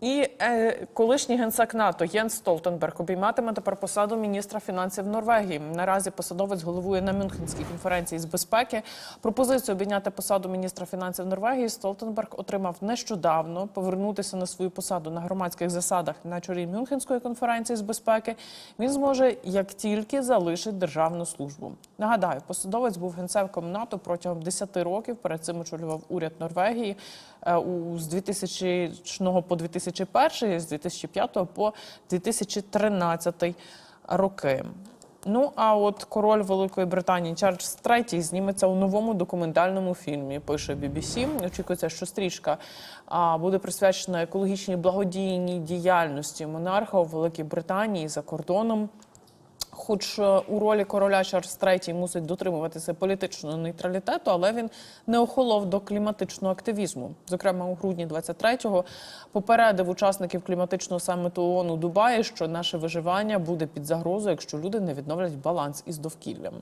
І е, колишній генсек НАТО Єнс Столтенберг обійматиме тепер посаду міністра фінансів Норвегії. Наразі посадовець головує на Мюнхенській конференції з безпеки. Пропозицію обійняти посаду міністра фінансів Норвегії Столтенберг отримав нещодавно. Повернутися на свою посаду на громадських засадах на чолі Мюнхенської конференції з безпеки він зможе як тільки залишить державну службу. Нагадаю, посадовець був генсеком НАТО протягом 10 років. Перед цим очолював уряд Норвегії е, у з 2000 по 2001, з 2005 по 2013 роки. Ну а от король Великої Британії Чарльз III зніметься у новому документальному фільмі. Пише BBC. Очікується, що стрічка буде присвячена екологічній благодійній діяльності монарха у Великій Британії за кордоном. Хоч е, у ролі короля Чарльз III мусить дотримуватися політичного нейтралітету, але він не охолов до кліматичного активізму. Зокрема, у грудні 23-го попередив учасників кліматичного саміту ООН у Дубаї, що наше виживання буде під загрозою, якщо люди не відновлять баланс із довкіллям.